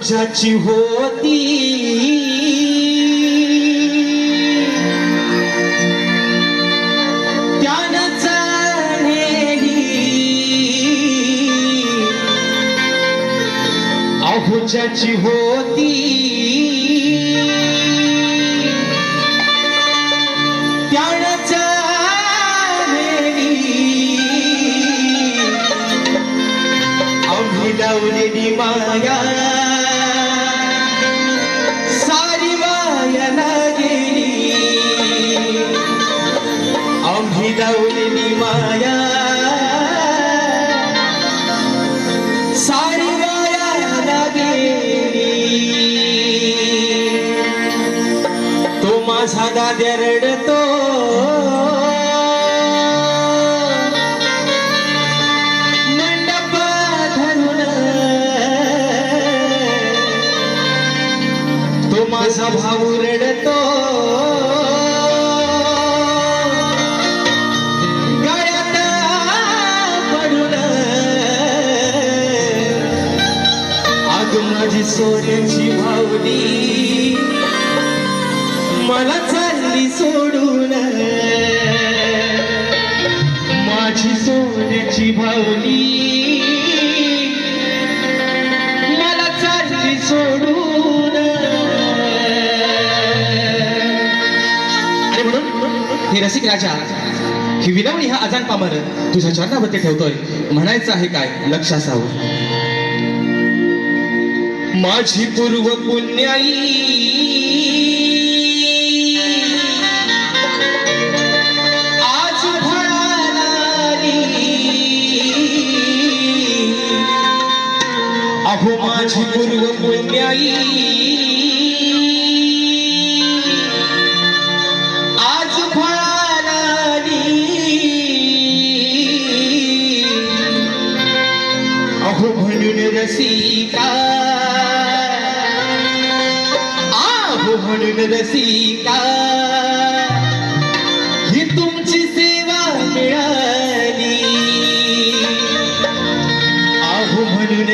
तुझ्याची होती. त्यानं जाणेली ज्याची होती. त्यानं जाणेली आम्ही लावलेली माया. तो माझा दाद्या रडतो मंडप धरून. तो माझा भाऊ रडतो. गळ्यात पडून. अग माझी सोन्याची भावली मला चालली सोडून. माझी सोन्याची भावली मला चालली सोडून. आणि म्हणून हे रसिक राजा ही विनवणी हा अजान पामर तुझ्या चरणावरती ठेवतोय. म्हणायचं आहे काय? लक्ष असावं. माझी पूर्व पुण्याई अहो माझी पूर्व पुण्याई आज फळाली अहो म्हणून रसिका आहो म्हणून रसिका आहो म्हणून